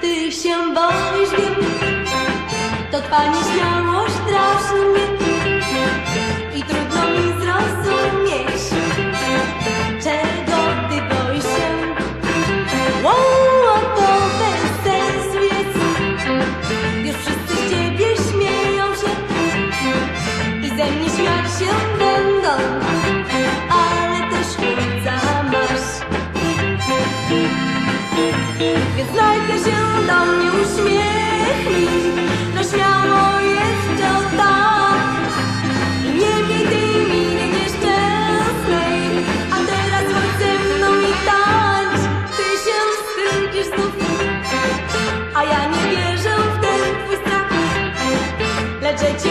ty się boisz, wiem To twa nieśmiałość straszy Jake.